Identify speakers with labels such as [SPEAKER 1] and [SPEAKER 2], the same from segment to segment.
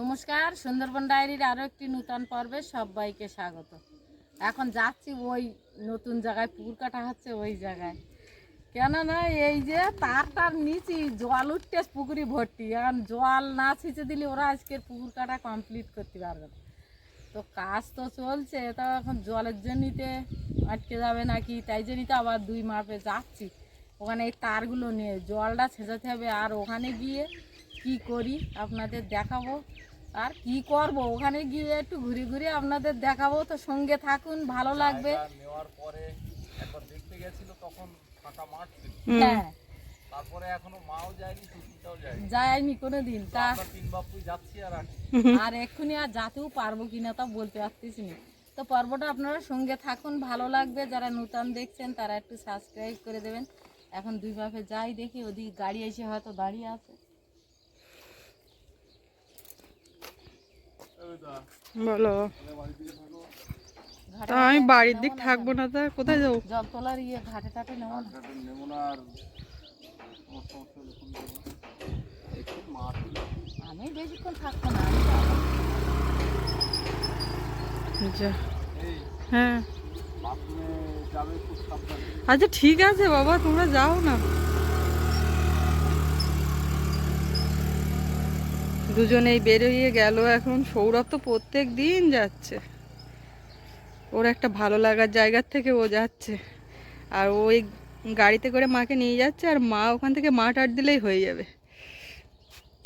[SPEAKER 1] নমস্কার, সুন্দরবন ডায়েরির আরও একটি নূতন পর্বে সবাইকে স্বাগত। এখন যাচ্ছি ওই নতুন জায়গায়, পুকুর কাটা হচ্ছে ওই জায়গায়। কেননা এই যে তারটার নিচে জল উঠতে পুকুরি ভর্তি, এখন জল না ছিঁচে দিলে ওরা আজকের পুকুর কাটা কমপ্লিট করতে পারবে না। তো কাজ তো চলছে, তো এখন জলের জন্যতে আটকে যাবে নাকি? তাই জন্যই তো আবার দুই মাপে যাচ্ছি। ওখানে এই তারগুলো নিয়ে জলটা ছেঁচাতে হবে, আর ওখানে গিয়ে কি করি? আপনাদের দেখাবো। আর কি করব? ওখানে গিয়ে একটু ঘুরে ঘুরে আপনাদের দেখাবো তো সঙ্গে থাকুন ভালো লাগবে।
[SPEAKER 2] নেওয়ার পরে একবার দেখতে গেছিল তখন ফাঁকা মাঠ ছিল।
[SPEAKER 1] হ্যাঁ।
[SPEAKER 2] তারপরে এখনও মাও যায়নি যায়নি।
[SPEAKER 1] যাইনি কোনো দিন তা
[SPEAKER 2] তিন বাপুই যাচ্ছি আর
[SPEAKER 1] আর এক্ষুনি আর যাতেও পারব কিনা তা বলতে পারতেছি না। তো পর্বটা আপনারা সঙ্গে থাকুন ভালো লাগবে। যারা নূতন দেখছেন তারা একটু সাবস্ক্রাইব করে দেবেন। এখন দুই বাপে যাই দেখি ওদিকে গাড়ি এসে হয়তো দাঁড়িয়ে আছে।
[SPEAKER 3] বলো। তা আমি বাড়ির দিক থাকব না তা কোথায় যাব?
[SPEAKER 1] জল তোলার ইয়ে ঘাটে টাটে নেব না। আমি বেশিক্ষণ থাকব না
[SPEAKER 3] হ্যাঁ। আচ্ছা ঠিক আছে বাবা তোমরা যাও না। দুজনেই বেরিয়ে গেল এখন। সৌরভ তো প্রত্যেক দিন যাচ্ছে। ওর একটা ভালো লাগার জায়গার থেকে ও যাচ্ছে। আর ওই গাড়িতে করে মাকে নিয়ে যাচ্ছে আর মা ওখান থেকে মাঠ আট দিলেই হয়ে যাবে।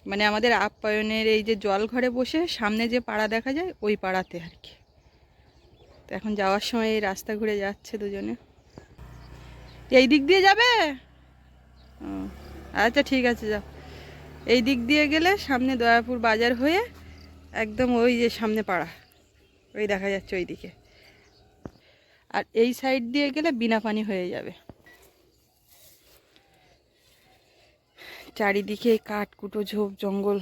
[SPEAKER 3] মানে আমাদের আপ্যায়নের এই যে জল ঘরে বসে সামনে যে পাড়া দেখা যায়, ওই পাড়াতে আর কি। তো এখন যাওয়ার সময় এই রাস্তা ঘুরে যাচ্ছে দুজনে। এই দিক দিয়ে যাবে? আচ্ছা ঠিক আছে, যাও। এই দিক দিয়ে গেলে সামনে দয়াপুর বাজার হয়ে একদম ওই যে সামনে পাড়া। ওই দেখা যাচ্ছে ওই দিকে আর এই সাইড দিয়ে গেলে বিনা পানি হয়ে যাবে। চারিদিকে কাঠকুটো ঝোপ, জঙ্গল,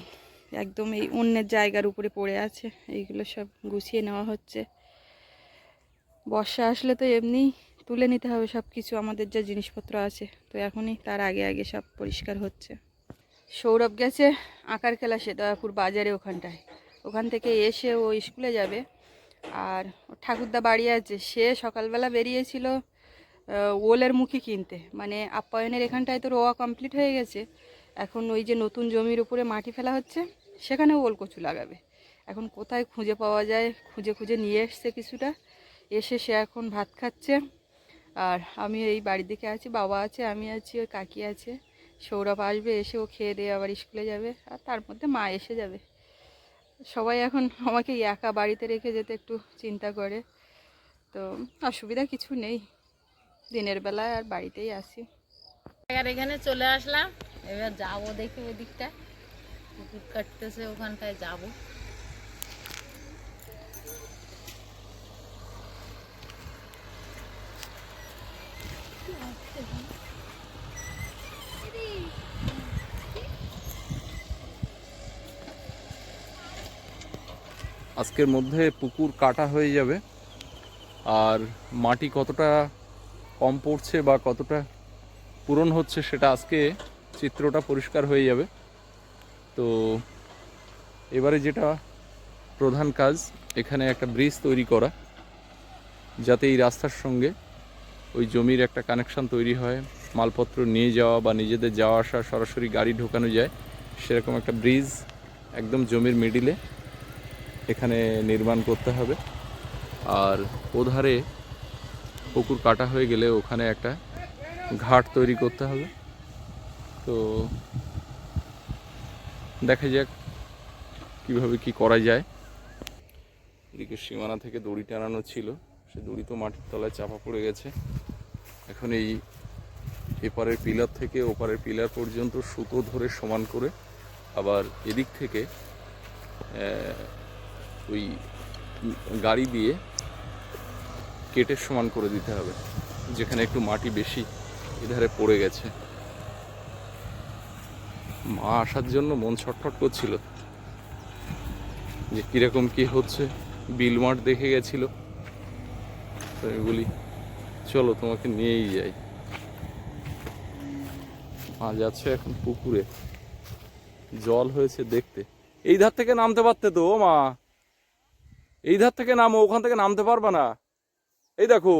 [SPEAKER 3] একদম এই অন্যের জায়গার উপরে পড়ে আছে। এইগুলো সব গুছিয়ে নেওয়া হচ্ছে। বর্ষা আসলে তো এমনি তুলে নিতে হবে সব কিছু আমাদের যা জিনিসপত্র আছে। তো এখনই তার আগে আগে সব পরিষ্কার হচ্ছে। সৌরভ গেছে আঁকার খেলা সে দয়াপুর বাজারে ওখানটায়। ওখান থেকে এসে ও স্কুলে যাবে। আর ঠাকুরদা বাড়ি আছে। সে সকালবেলা বেরিয়েছিল ওলের মুখি কিনতে। মানে আপ্যায়নের এখানটায় তো রোয়া কমপ্লিট হয়ে গেছে। এখন ওই যে নতুন জমির উপরে মাটি ফেলা হচ্ছে সেখানে ওল কচু লাগাবে। এখন কোথায় খুঁজে পাওয়া যায়? খুঁজে খুঁজে নিয়ে এসছে কিছুটা। এসে সে এখন ভাত খাচ্ছে। আর আমি এই বাড়ির দিকে আছি, বাবা আছে, আমি আছি, ওই কাকি আছে। সৌরভ আসবে, এসে ও খেয়ে দিয়ে আবার স্কুলে যাবে আর তার মধ্যে মা এসে যাবে। সবাই এখন আমাকে একা বাড়িতে রেখে যেতে একটু চিন্তা করে। তো অসুবিধা কিছু নেই। দিনের বেলায় আর বাড়িতেই আসি
[SPEAKER 1] আর এখানে চলে আসলাম। এবার যাব দেখি ওই দিকটা কুকুর কাটতেছে, ওখানটায় যাব।
[SPEAKER 2] আজকের মধ্যে পুকুর কাটা হয়ে যাবে। আর মাটি কতটা কম পড়ছে বা কতটা পূরণ হচ্ছে সেটা আজকে চিত্রটা পরিষ্কার হয়ে যাবে। তো এবারে যেটা প্রধান কাজ, এখানে একটা ব্রিজ তৈরি করা, যাতে এই রাস্তার সঙ্গে ওই জমির একটা কানেকশন তৈরি হয়, মালপত্র নিয়ে যাওয়া বা নিজেদের যাওয়া আসা, সরাসরি গাড়ি ঢোকানো যায়, সেরকম একটা ব্রিজ একদম জমির মিডিলে এখানে নির্মাণ করতে হবে। আর ওধারে পুকুর কাটা হয়ে গেলে ওখানে একটা ঘাট তৈরি করতে হবে। তো দেখা যাক কীভাবে কি করা যায়। এদিকে সীমানা থেকে দড়ি টানানো ছিল। সে দড়ি তো মাটির তলায় চাপা পড়ে গেছে। এখন এই এপারের পিলার থেকে ওপারের পিলার পর্যন্ত সুতো ধরে সমান করে আবার এদিক থেকে ওই গাড়ি দিয়ে কেটে সমান করে দিতে হবে, যেখানে একটু মাটি বেশি এধারে পড়ে গেছে। মা আসার জন্য মন ছটফট করছিল যে কীরকম কি হচ্ছে, বিল মাঠ দেখে গেছিল। আমি বলি, চলো তোমাকে নিয়েই যাই। মা যাচ্ছে এখন পুকুরে। জল হয়েছে দেখতে। এই ধার থেকে নামতে পারতে তো মা। এই ধার থেকে নামো, ওখান থেকে নামতে পারবে না। এই দেখো।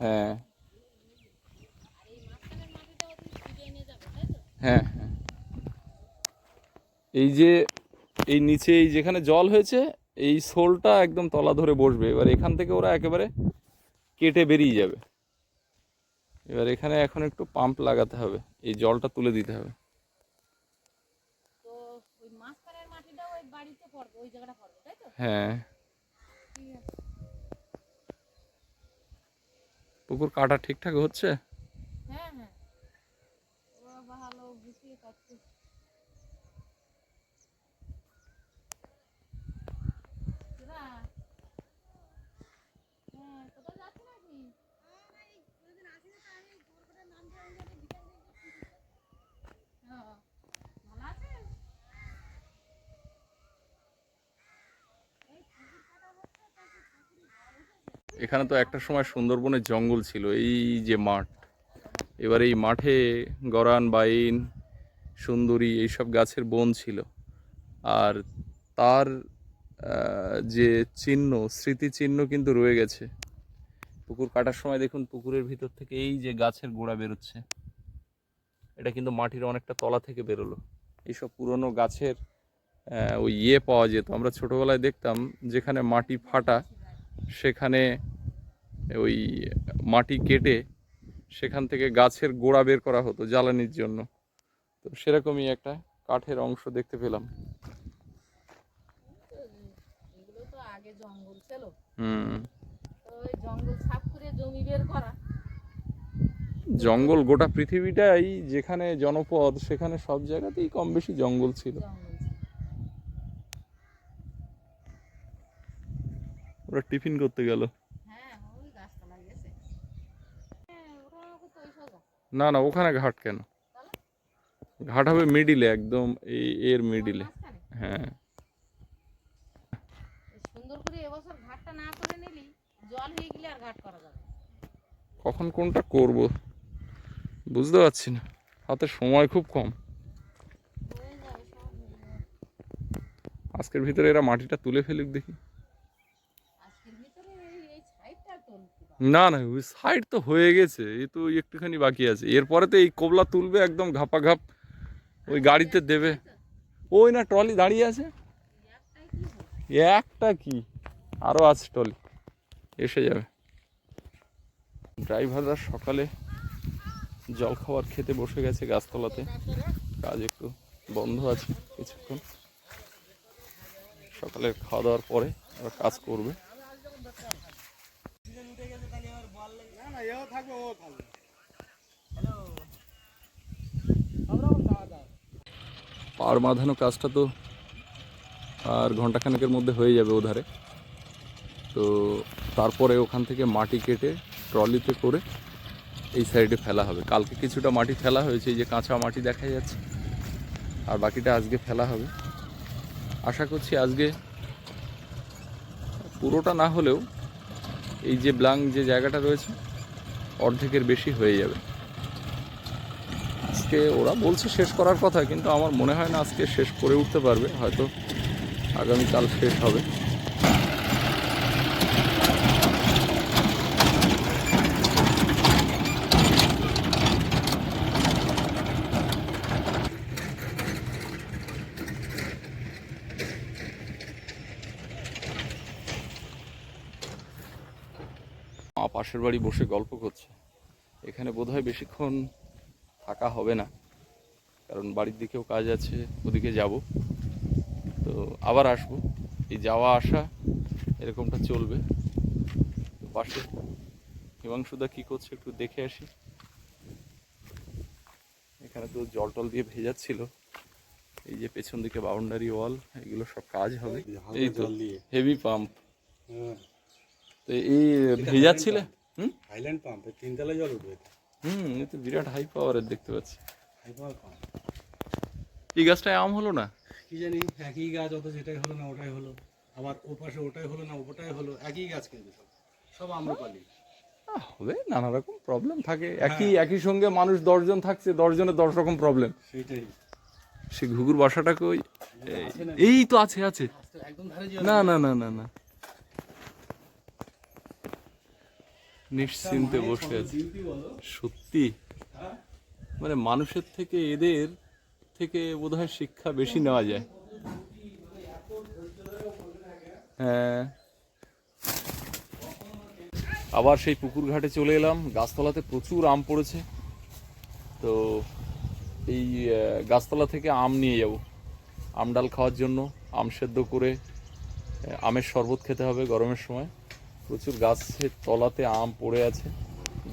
[SPEAKER 2] হ্যাঁ। হ্যাঁ হ্যাঁ। এই যে, এই নিচে এই যেখানে জল হয়েছে, এই শোলটা একদম তলা ধরে বসবে। এবার এখান থেকে ওরা একেবারে কেটে বেরিয়ে যাবে। এবার এখানে এখন একটু পাম্প লাগাতে হবে। এই জলটা তুলে দিতে হবে। হ্যাঁ। পুকুর কাটা ঠিকঠাক হচ্ছে
[SPEAKER 1] হ্যাঁ হ্যাঁ ও ভালো গুছিয়ে কাটছে তোরা? হ্যাঁ, কোথাও যাচ্ছ নাকি? ও, ভালো আছিস?
[SPEAKER 2] এখানে তো একটা সময় সুন্দরবনের জঙ্গল ছিল, এই যে মাঠ। এবার এই মাঠে গরান, বাইন, সুন্দরী এইসব গাছের বন ছিল। আর তার যে চিহ্ন, স্মৃতিচিহ্ন কিন্তু রয়ে গেছে। পুকুর কাটার সময় দেখুন, পুকুরের ভিতর থেকে এই যে গাছের গোড়া বেরোচ্ছে। এটা কিন্তু মাটির অনেকটা তলা থেকে বেরোলো। এইসব পুরনো গাছের ওই ইয়ে পাওয়া যেত। আমরা ছোটোবেলায় দেখতাম, যেখানে মাটি ফাটা সেখানে ওই মাটি কেটে সেখান থেকে গাছের গোড়া বের করা হতো জ্বালানির জন্য। তো সেরকমই একটা কাঠের অংশ দেখতে পেলাম।
[SPEAKER 1] জঙ্গল
[SPEAKER 2] গোটা পৃথিবীটাই যেখানে জনপদ সেখানে সব জায়গাতেই কম বেশি জঙ্গল ছিল
[SPEAKER 1] জঙ্গল ছিল।
[SPEAKER 2] ওরা টিফিন করতে গেল।
[SPEAKER 1] হ্যাঁ
[SPEAKER 2] না না ওখানে ঘাট কেন? ঘাট হবে মিডিলে একদম এই এর মিডিলে হ্যাঁ।
[SPEAKER 1] সুন্দর করে এবছর ঘাটটা না করে নিলি জল হয়ে গেলে আর ঘাট করা যাবে
[SPEAKER 2] কখন কোনটা করব বুঝতে পারছি না। হাতে সময় খুব কম। আজকের ভিতরে এরা মাটিটা তুলে ফেলুক দেখি
[SPEAKER 1] আজকের ভিতরে এই এই সাইডটা তুলতে পারব।
[SPEAKER 2] না না, ওই সাইড তো হয়ে গেছে এই তো একটুখানি বাকি আছে। এরপরে তো এই কোবলা তুলবে একদম ঘাপা ঘাপ ওই গাড়িতে দেবে। ওই না, ট্রলি দাঁড়িয়ে আছে? একটা কি? আরও আছে ট্রলি, এসে যাবে। ড্রাইভাররা সকালে জল খাবার খেতে বসে গেছে গাছতলাতে। কাজ একটু বন্ধ আছে কিছুক্ষণ। সকালে খাওয়া দাওয়ার পরে ওরা কাজ করবে। পার বাঁধানো কাজটা তো আর ঘন্টাখানেকের মধ্যে হয়ে যাবে ওধারে। তো তারপরে ওখান থেকে মাটি কেটে ট্রলিতে করে এই সাইডে ফেলা হবে। কালকে কিছুটা মাটি ফেলা হয়েছে এই যে কাঁচা মাটি দেখা যাচ্ছে। আর বাকিটা আজকে ফেলা হবে। আশা করছি আজকে পুরোটা না হলেও এই যে ব্লাং যে জায়গাটা রয়েছে অর্ধেকের বেশি হয়ে যাবে। আজকে ওরা বলছে শেষ করার কথা, কিন্তু আমার মনে হয় না আজকে শেষ করে উঠতে পারবে। হয়তো আগামীকাল শেষ হবে মা পাশের বাড়ি বসে গল্প করছে। এখানে বোধহয় বেশিক্ষণ থাকা হবে না কারণ বাড়ির দিকেও কাজ আছে ওদিকে যাব। তো আবার আসব। এই যাওয়া আসা এরকমটা চলবে। পাশে হিমাংশুদা কী করছে একটু দেখে আসি। এখানে তো জল টল দিয়ে ভেজাচ্ছিল। এই যে পেছন দিকে বাউন্ডারি ওয়াল এগুলো সব কাজ হবে। এই তো হেভি পাম্প
[SPEAKER 4] হ্যাঁ।
[SPEAKER 2] তো এই ভেজাচ্ছিলে? হুম?
[SPEAKER 4] হাইল্যান্ড পাম্প তিনতলা জল উঠবে
[SPEAKER 2] হুম এ তো বিরাট হাই পাওয়ারের দেখতে পাচ্ছি।
[SPEAKER 4] হাই পাওয়ার পাম্প
[SPEAKER 2] এই গাছটায় আম হলো না?
[SPEAKER 4] কি জানি একই গাছ অত যেটাই হলো না ওটাই হলো। আবার ও পাশে ওটাই হলো না ওটাই হলো একই গাছ কিন্তু সব। সব আম্রপালি
[SPEAKER 2] হবে নানা রকম প্রবলেম থাকে। একই একই সঙ্গে মানুষ দশজন থাকছে দশজনের দশ রকম প্রবলেম
[SPEAKER 4] সেইটাই।
[SPEAKER 2] সে ঘুঘুর বাসাটাকে ওই এই- এই তো আছে আছে।
[SPEAKER 4] একদম
[SPEAKER 2] না না না না না। নিশ্চিন্তে বসে আছে। সত্যি? মানে মানুষের থেকে এদের থেকে বোধহয় শিক্ষা বেশি নেওয়া যায়। হ্যাঁ। আবার সেই পুকুর ঘাটে চলে এলাম। গাছতলাতে প্রচুর আম পড়েছে। তো এই গাছতলা থেকে আম নিয়ে যাব। আম ডাল খাওয়ার জন্য আম সেদ্ধ করে আমের শরবত খেতে হবে গরমের সময়। প্রচুর গাছের তলাতে আম পড়ে আছে।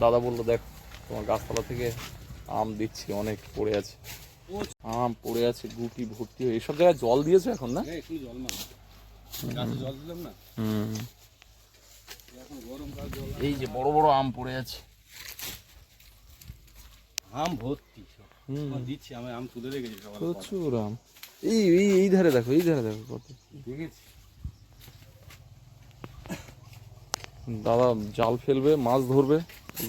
[SPEAKER 2] দাদা বলল দেখ তোমার গাছতলা থেকে আম দিচ্ছি অনেক পড়ে আছে। আম পড়ে আছে গুটি ভর্তি হয়ে এইসব জায়গায় জল দিয়েছে এখন না?
[SPEAKER 4] জল মার জল দিলাম না?
[SPEAKER 2] হুম।
[SPEAKER 4] এখন
[SPEAKER 2] এই যে বড় বড় আম পড়ে আছে।
[SPEAKER 4] আম ভর্তি দিচ্ছি আমি আম তুলে রেখেছি
[SPEAKER 2] প্রচুর আম। এই এই এই ধারে দেখো এই ধারে দেখো কত।
[SPEAKER 4] দেখেছি?
[SPEAKER 2] দাদা জাল ফেলবে, মাছ ধরবে।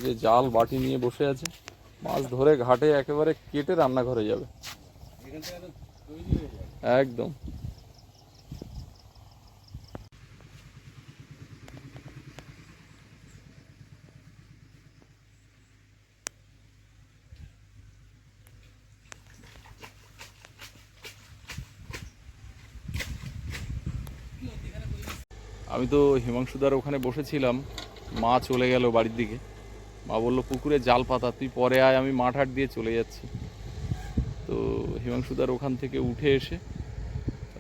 [SPEAKER 2] যে জাল বাটি নিয়ে বসে আছে, মাছ ধরে ঘাটে একেবারে কেটে রান্নাঘরে যাবে।
[SPEAKER 4] একদম।
[SPEAKER 2] আমি তো হিমাংশুদার ওখানে বসেছিলাম। মা চলে গেল বাড়ির দিকে। মা বলল, পুকুরে জাল পাতা, তুই পরে আয়, আমি মাঠ হাট দিয়ে চলে যাচ্ছি। তো হিমাংশুদার ওখান থেকে উঠে এসে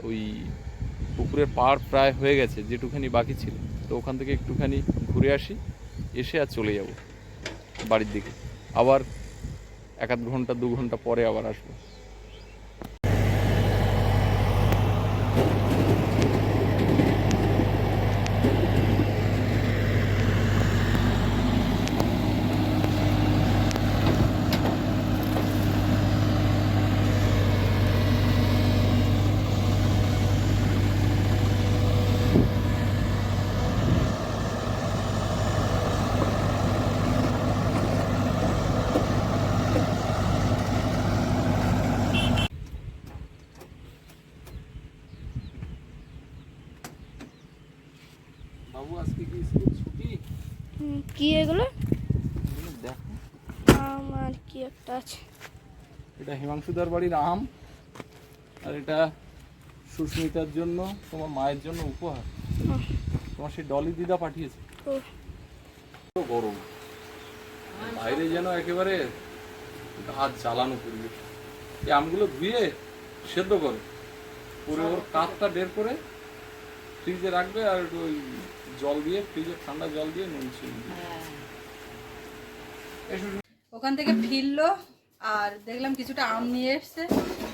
[SPEAKER 2] ওই পুকুরের পাড় প্রায় হয়ে গেছে, যেটুখানি বাকি ছিল। তো ওখান থেকে একটুখানি ঘুরে আসি, এসে আর চলে যাব বাড়ির দিকে। আবার এক আধ ঘণ্টা, দু ঘণ্টা পরে আবার আসব বাবু আজকে কি স্কুল ছুটি
[SPEAKER 5] হুম, কি এগুলো
[SPEAKER 2] দেখো
[SPEAKER 5] আমার কি একটা আছে।
[SPEAKER 2] এটা হিমাংশুদার বাড়ির আম আর এটা সুস্মিতার জন্য তোমার মায়ের জন্য উপহার। তোমার সেই ডলি দিদা পাঠিয়েছে। গরম। বাইরে যেন একেবারে গাছ জ্বালানো পরিবেশ। এই আমগুলো ধুয়ে সেদ্ধ করে। করে ওর কাঠটা বের করে ফ্রিজে রাখবে আর একটু ওই জল দিয়ে ফ্রিজে ঠান্ডা জল দিয়ে নুন চিনি
[SPEAKER 3] ওখান থেকে ফিরলো আর দেখলাম কিছুটা আম নিয়ে এসছে।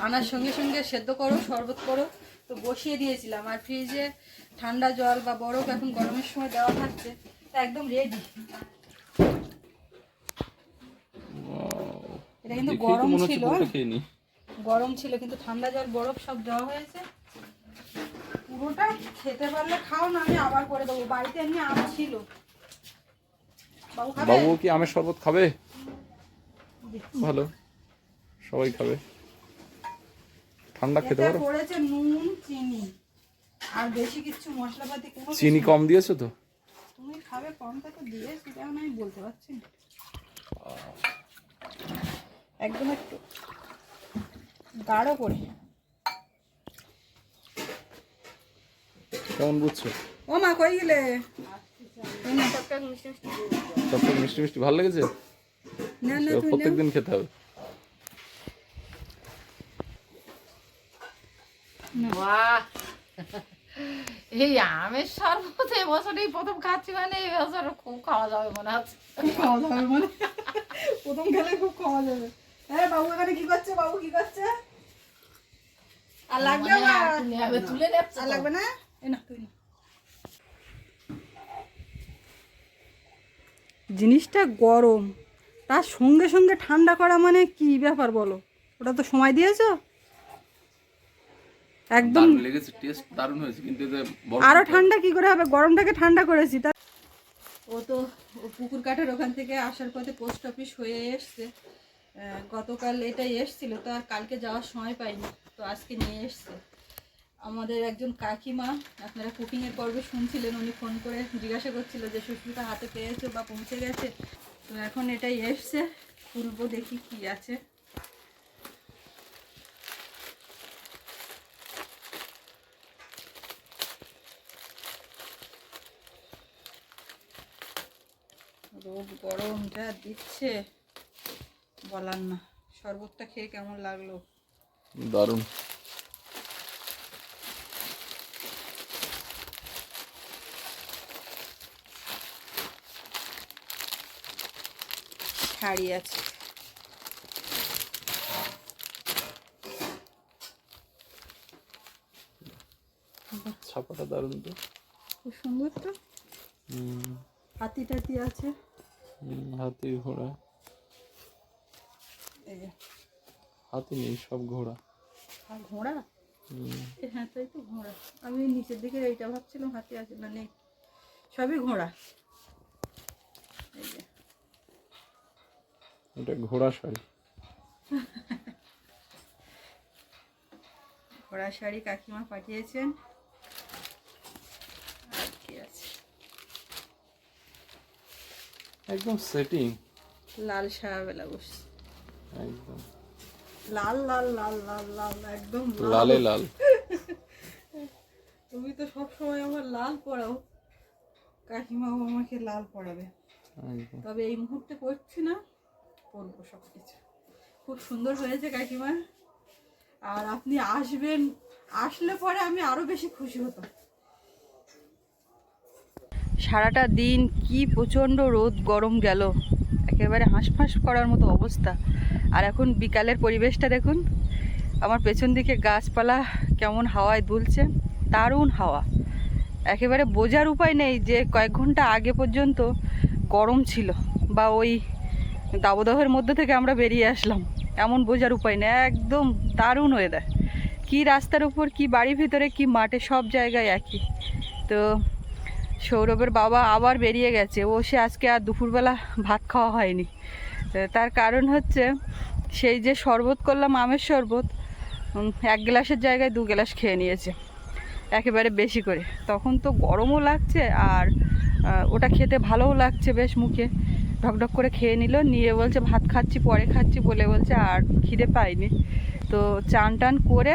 [SPEAKER 3] আনার সঙ্গে সঙ্গে সেদ্ধ করো শরবত করো। তো বসিয়ে দিয়েছিলাম। আর ফ্রিজে ঠান্ডা জল বা বরফ এখন গরমের সময় দেওয়া থাকছে তা একদম রেডি এটা কিন্তু গরম ছিল। গরম ছিল কিন্তু ঠান্ডা জল বরফ সব দেওয়া হয়েছে। পুরোটা খেতে পারলে খাও না আমি আবার করে দেবো। বাড়িতে এমনি আম ছিল। বাবু
[SPEAKER 2] কি আমের শরবত খাবে? ভালো। সবাই খাবে। ঠান্ডা খেতে পারো?
[SPEAKER 3] করেছে নুন চিনি। আর বেশি কিছু মশলাপাতি কোনো
[SPEAKER 2] চিনি কম দিয়েছ তো?
[SPEAKER 3] তুমি খাবে কমটা তো দিয়ে সেটা আমি বলতে পারছি না? একদম একটু গাঢ় করে
[SPEAKER 2] কেমন বুঝছ?
[SPEAKER 3] ও মা কই গেলে?
[SPEAKER 2] সব মিষ্টি মিষ্টি। ভালো লেগেছে?
[SPEAKER 3] না না তুই
[SPEAKER 2] খেতে হবে।
[SPEAKER 1] বাহ। এই আমের শরবত এবছরই প্রথম খাচ্ছি মানে এই বছর খুব খাওয়া যাবে মনে হচ্ছে।
[SPEAKER 3] খুব খাওয়া যাবে মানে প্রথম খেলে খুব খাওয়া যাবে। হ্যাঁ বাবু এখানে কি করছে? বাবু কি করছে? আর লাগবে আবার?
[SPEAKER 1] তুলে
[SPEAKER 3] আর লাগবে না? এ না তুই না। জিনিসটা গরম। তার সঙ্গে সঙ্গে ঠান্ডা করা মানে কি ব্যাপার বলো? ওটা তো সময় দিয়েছ? একদম
[SPEAKER 2] লেগেছে টেস্ট দারুণ হয়েছে কিন্তু আরও
[SPEAKER 3] ঠান্ডা কি করে হবে? গরমটাকে ঠান্ডা করেছি। তা ও তো পুকুর কাটার ওখান থেকে আসার পথে পোস্ট অফিস হয়ে এসছে। গতকাল এটাই এসছিল তো আর কালকে যাওয়ার সময় পাইনি তো আজকে নিয়ে এসছে। আমাদের একজন কাকিমা আপনারা কুকিংয়ের পর্বে শুনছিলেন উনি ফোন করে জিজ্ঞাসা করছিল যে সুস্মিতা হাতে পেয়েছ বা পৌঁছে গেছে? তো এখন এটাই এসছে। খুলবো দেখি কি আছে। রোদ গরম, যা দিচ্ছে, বলার না। শরবতটা খেয়ে কেমন লাগল?
[SPEAKER 2] দারুণ।
[SPEAKER 3] শাড়ি আছে।
[SPEAKER 2] ছাপাটা দারুণ তো।
[SPEAKER 3] খুব সুন্দর তো। হাতি টাতি আছে।
[SPEAKER 2] হাতি ঘোড়া।
[SPEAKER 3] এই
[SPEAKER 2] হাতি নেই সব ঘোড়া।
[SPEAKER 3] আর ঘোড়া? হ্যাঁ তাই তো ঘোড়া। আমি নিচের দিকে এইটা ভাবছিলাম হাতি আছে না নেই। সবই ঘোড়া এই যে
[SPEAKER 2] এটা ঘোড়া শাড়ি।
[SPEAKER 3] ঘোড়া শাড়ি কাকিমা পাঠিয়েছেন। আর কি
[SPEAKER 2] একদম সেটিং
[SPEAKER 3] লাল সাহাবেলা বস
[SPEAKER 2] একদম।
[SPEAKER 3] লাল লাল লাল লাল লাল একদম লাল।
[SPEAKER 2] লালে
[SPEAKER 3] তুমি তো সব সময় আমার লাল পড়াও কাকিমাও আমাকে লাল পড়াবে তবে এই মুহূর্তে পড়ছি না। পরবো সব কিছু খুব সুন্দর হয়েছে কাকিমা। আর আপনি আসবেন, আসলে পরে আমি আরও বেশি খুশি হতাম। সারাটা দিন কি প্রচণ্ড রোদ, গরম গেল। একেবারে হাঁসফাঁস করার মতো অবস্থা। আর এখন বিকালের পরিবেশটা দেখুন, আমার পেছন দিকে গাছপালা কেমন হাওয়ায় দুলছে, দারুণ হাওয়া। একেবারে বোঝার উপায় নেই যে কয়েক ঘণ্টা আগে পর্যন্ত গরম ছিল, বা ওই দাবদাহের মধ্যে থেকে আমরা বেরিয়ে আসলাম। এমন বোঝার উপায় নেই, একদম দারুণ ওয়েদার কি রাস্তার উপর, কি বাড়ির ভিতরে, কি মাঠে, সব জায়গায় একই। তো সৌরভের বাবা আবার বেরিয়ে গেছে। ও, সে আজকে আর দুপুরবেলা ভাত খাওয়া হয়নি। তার কারণ হচ্ছে, সেই যে শরবত করলাম, আমের শরবত এক গ্লাসের জায়গায় দু গ্লাস খেয়ে নিয়েছে, একেবারে বেশি করে। তখন তো গরমও লাগছে আর ওটা খেতে ভালোও লাগছে বেশ মুখে। ঢকঢক করে খেয়ে নিল, নিয়ে বলছে, ভাত খাচ্ছি, পরে খাচ্ছি, বলে বলছে, আর খিদে পাইনি। তো চান টান করে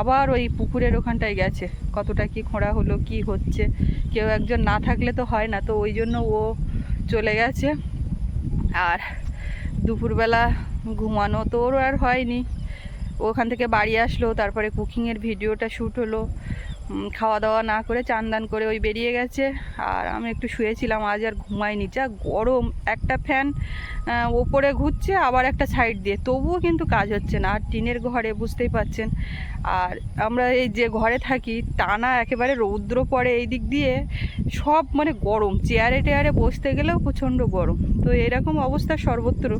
[SPEAKER 3] আবার ওই পুকুরের ওখানটায় গেছে। কতটা কি খোঁড়া হলো, কি হচ্ছে, কেউ একজন না থাকলে তো হয় না। তো ওই জন্য ও চলে গেছে। আর দুপুরবেলা ঘুমানো তো ওর আর হয়নি। ওখান থেকে বাড়ি আসলো, তারপরে কুকিংয়ের ভিডিওটা শ্যুট হলো। খাওয়া দাওয়া না করে চান দান করে ওই বেরিয়ে গেছে। আর আমি একটু শুয়েছিলাম, আজ আর ঘুমাইনি। যা গরম, একটা ফ্যান ওপরে ঘুরছে, আবার একটা সাইড দিয়ে। তবুও কিন্তু কাজ হচ্ছে না, আর টিনের ঘরে বুঝতেই পাচ্ছেন। আর আমরা এই যে ঘরে থাকি, টানা একেবারে রৌদ্র পড়ে এই দিক দিয়ে, সব মানে গরম। চেয়ারে টেয়ারে বসতে গেলেও প্রচণ্ড গরম। তো এরকম অবস্থা সর্বত্র।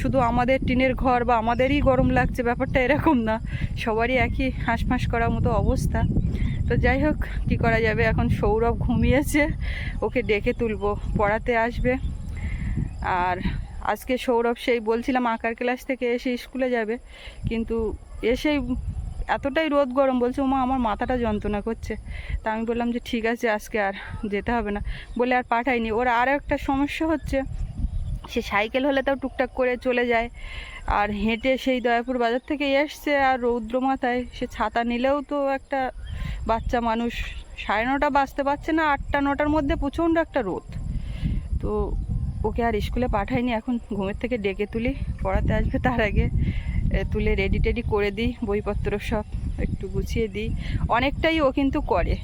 [SPEAKER 3] শুধু আমাদের টিনের ঘর বা আমাদেরই গরম লাগছে, ব্যাপারটা এরকম না। সবারই একই হাঁসফাঁস করার মতো অবস্থা। তো যাই হোক, কী করা যাবে? এখন সৌরভ ঘুমিয়েছে, ওকে ডেকে তুলবো, পড়াতে আসবে। আর আজকে সৌরভ সেই বলছিলাম আঁকার ক্লাস থেকে এসে স্কুলে যাবে, কিন্তু এসেই এতটাই রোদ গরম, বলছে, ওমা, আমার মাথাটা যন্ত্রণা করছে। তা আমি বললাম যে, ঠিক আছে, আজকে আর যেতে হবে না। বলে আর পাঠাইনি ওর আরও একটা সমস্যা হচ্ছে, সে সাইকেল হলে তাও টুকটাক করে চলে যায়। আর হেঁটে সেই দয়াপুর বাজার থেকে এসছে আর রৌদ্র মাথায়। সে ছাতা নিলেও তো একটা বাচ্চা মানুষ সাড়ে নটা বাজতে পারছে না, আটটা, নটার মধ্যে প্রচণ্ড একটা রোদ। তো ওকে আর স্কুলে পাঠাইনি, এখন ঘুমের থেকে ডেকে তুলি, পড়াতে আসবে তার আগে। তুলে রেডি টেডি করে দিই, বইপত্র সব একটু গুছিয়ে দিই। অনেকটাই ও কিন্তু করে।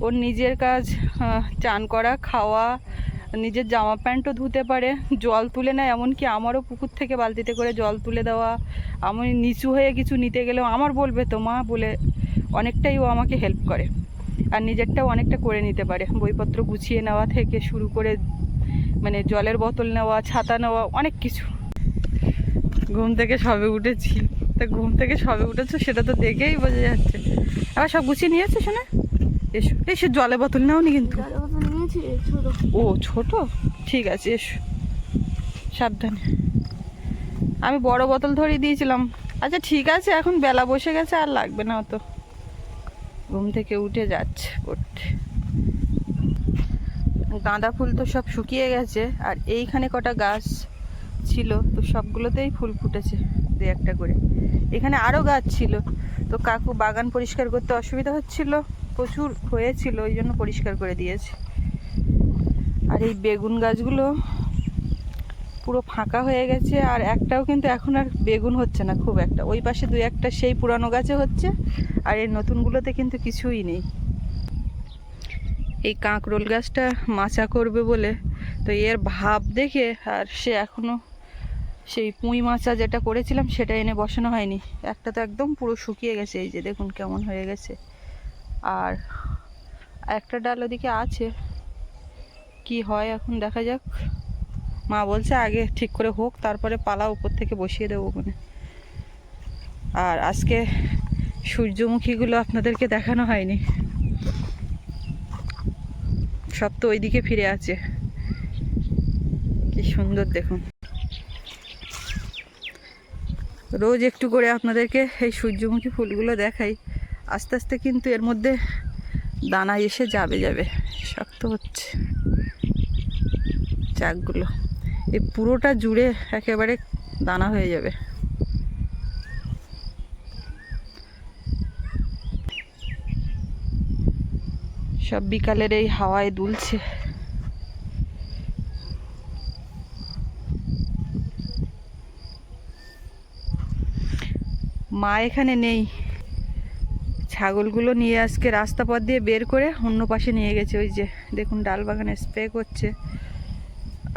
[SPEAKER 3] ওর নিজের কাজ চান করা, খাওয়া নিজের জামা প্যান্টও ধুতে পারে, জল তুলে নেয়, এমনকি আমারও পুকুর থেকে বালতিতে করে জল তুলে দেওয়া। আমি নিচু হয়ে কিছু নিতে গেলেও আমার বলবে, তো মা, বলে, অনেকটাই ও আমাকে হেল্প করে। আর নিজেরটাও অনেকটা করে নিতে পারে। বইপত্র গুছিয়ে নেওয়া থেকে শুরু করে মানে জলের বোতল নেওয়া, ছাতা নেওয়া, অনেক কিছু। ঘুম থেকে সবে উঠেছি। তা ঘুম থেকে সবে উঠেছো সেটা তো দেখেই বোঝা যাচ্ছে। আবার সব গুছিয়ে নিয়েছে শোনা এসো এসো, জলের বোতল নাও নি কিন্তু
[SPEAKER 5] জলের বোতল নিয়েছি ছোট
[SPEAKER 3] ও, ছোট? ঠিক আছে, এসো। সাবধানে। আমি বড় বোতল ধরিয়ে দিয়েছিলাম। আচ্ছা ঠিক আছে, এখন বেলা বসে গেছে, আর লাগবে না অত। ঘুম থেকে উঠে যাচ্ছে পড়তে। গাঁদা ফুল তো সব শুকিয়ে গেছে, আর এইখানে কটা গাছ ছিল, তো সবগুলোতেই ফুল ফুটেছে, দু একটা করে। এখানে আরও গাছ ছিল, তো কাকু বাগান পরিষ্কার করতে অসুবিধা হচ্ছিল, প্রচুর হয়েছিল, ওই জন্য পরিষ্কার করে দিয়েছে। আর এই বেগুন গাছগুলো পুরো ফাঁকা হয়ে গেছে, আর একটাও কিন্তু এখন আর বেগুন হচ্ছে না খুব একটা। ওই পাশে দুই একটা সেই পুরানো গাছে হচ্ছে, আর এই নতুনগুলোতে কিন্তু কিছুই নেই। এই কাঁকরোল গাছটা মাচা করবে বলে, তো এর ভাব দেখে আর সে এখনও সেই পুঁই মাচা যেটা করেছিলাম সেটা এনে বসানো হয়নি। একটা তো একদম পুরো শুকিয়ে গেছে, এই যে দেখুন কেমন হয়ে গেছে। আর একটা ডাল ওদিকে আছে কি হয় এখন দেখা যাক। মা বলছে আগে ঠিক করে হোক, তারপরে পালা উপর থেকে বসিয়ে দেবো ওখানে। আর আজকে সূর্যমুখীগুলো আপনাদেরকে দেখানো হয়নি। সব তো ওইদিকে ফিরে আছে। কি সুন্দর দেখুন। রোজ একটু করে আপনাদেরকে এই সূর্যমুখী ফুলগুলো দেখাই। আস্তে আস্তে কিন্তু এর মধ্যে দানা এসে যাবে যাবে, শক্ত হচ্ছে। চাকগুলো। এই পুরোটা জুড়ে একেবারে দানা হয়ে যাবে। সব বিকালের এই হাওয়ায় দুলছে। মা এখানে নেই। ছাগলগুলো নিয়ে আজকে রাস্তা পথ দিয়ে বের করে অন্য পাশে নিয়ে গেছে। ওই যে দেখুন ডাল বাগানে স্প্রে করছে।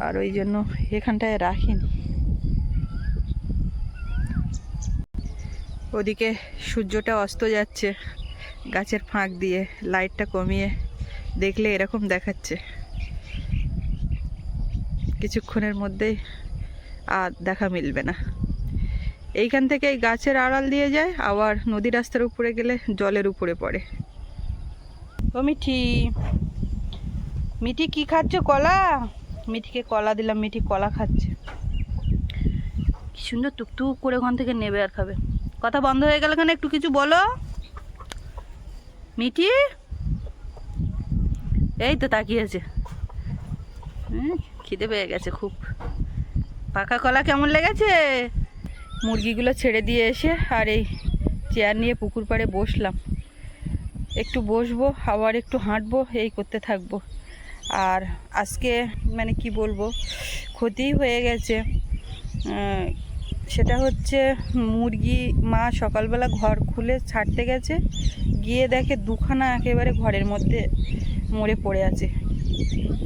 [SPEAKER 3] আর ওই জন্য এখানটায় রাখিনি। ওদিকে সূর্যটা অস্ত যাচ্ছে গাছের ফাঁক দিয়ে, লাইটটা কমিয়ে দেখলে এরকম দেখাচ্ছে। কিছুক্ষণের মধ্যেই আর দেখা মিলবে না। এইখান থেকে এই গাছের আড়াল দিয়ে যায়, আবার নদী রাস্তার উপরে গেলে জলের উপরে পড়ে। ও মিঠি মিঠি কি খাচ্ছ কলা? মিঠিকে কলা দিলাম মিঠি কলা খাচ্ছে। কি সুন্দর টুকটুক করে ওখান থেকে নেবে আর খাবে। কথা বন্ধ হয়ে গেল কেন? একটু কিছু বলো। মিঠি? এই তো তাকিয়েছে হুম, খিদে পেয়ে গেছে খুব। পাকা কলা কেমন লেগেছে? মুরগিগুলো ছেড়ে দিয়ে এসে আর এই চেয়ার নিয়ে পুকুর পাড়ে বসলাম। একটু বসবো আবার একটু হাঁটবো এই করতে থাকব। আর আজকে মানে কি বলব, ক্ষতি হয়ে গেছে। সেটা হচ্ছে মুরগি মা সকালবেলা ঘর খুলে ছাড়তে গেছে, গিয়ে দেখে দুখানা একেবারে ঘরের মধ্যে মরে পড়ে আছে।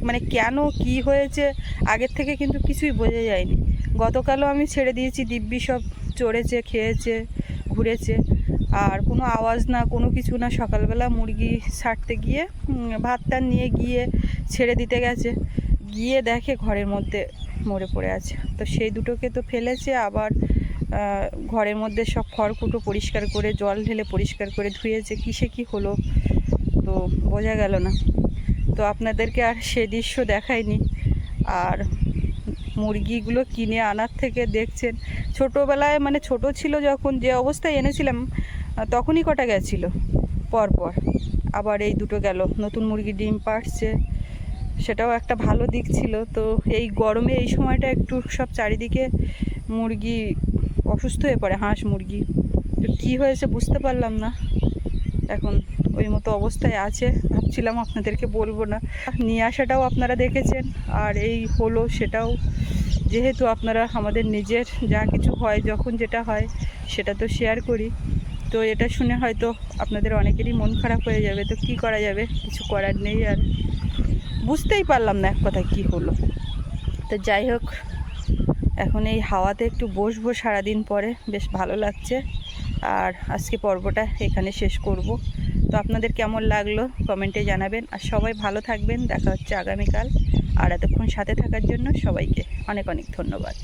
[SPEAKER 3] মানে কেন, কি হয়েছে, আগের থেকে কিন্তু কিছুই বোঝা যায়নি। গতকালও আমি ছেড়ে দিয়েছি, দিব্যি সব চড়েছে, খেয়েছে, ঘুরেছে। আর কোনো আওয়াজ না, কোনো কিছু না। সকালবেলা মুরগি ছাড়তে গিয়ে ভাতটা নিয়ে গিয়ে ছেড়ে দিতে গেছে। গিয়ে দেখে ঘরের মধ্যে মরে পড়ে আছে। তো সেই দুটোকে তো ফেলেছে, আবার ঘরের মধ্যে সব খড়কুটো পরিষ্কার করে, জল ঢেলে পরিষ্কার করে ধুয়েছে। কিসে কি হলো? তো বোঝা গেল না। তো আপনাদেরকে আর সে দৃশ্য দেখায়নি আর মুরগিগুলো কিনে আনার থেকে দেখছেন, ছোটোবেলায় মানে ছোট ছিল যখন যে অবস্থায় এনেছিলাম তখনই কটা গেছিল। পরপর। আবার এই দুটো গেল। নতুন মুরগি ডিম পাড়ছে। সেটাও একটা ভালো দিক ছিল। তো এই গরমে এই সময়টা একটু সব চারিদিকে মুরগি অসুস্থ হয়ে পড়ে, হাঁস মুরগি। তো কী হয়েছে বুঝতে পারলাম না। এখন ওই মতো অবস্থায় আছে। ভাবছিলাম আপনাদেরকে বলব না। নিয়ে আসাটাও আপনারা দেখেছেন। আর এই হলো সেটাও। যেহেতু আপনারা আমাদের নিজের যা কিছু হয়, যখন যেটা হয়, সেটা তো শেয়ার করি। তো এটা শুনে হয়তো আপনাদের অনেকেরই মন খারাপ হয়ে যাবে। তো কি করা যাবে? কিছু করার নেই আর বুঝতেই পারলাম না এক কথা কি হলো। তো যাই হোক, এখন এই হাওয়াতে একটু বসবো সারাদিন পরে, বেশ ভালো লাগছে। আর আজকে পর্বটা এখানে শেষ করব। তো আপনাদের কেমন লাগল কমেন্টে জানাবেন। আর সবাই ভালো থাকবেন। দেখা হচ্ছে আগামীকাল। আর এতক্ষণ সাথে থাকার জন্য সবাইকে অনেক অনেক ধন্যবাদ।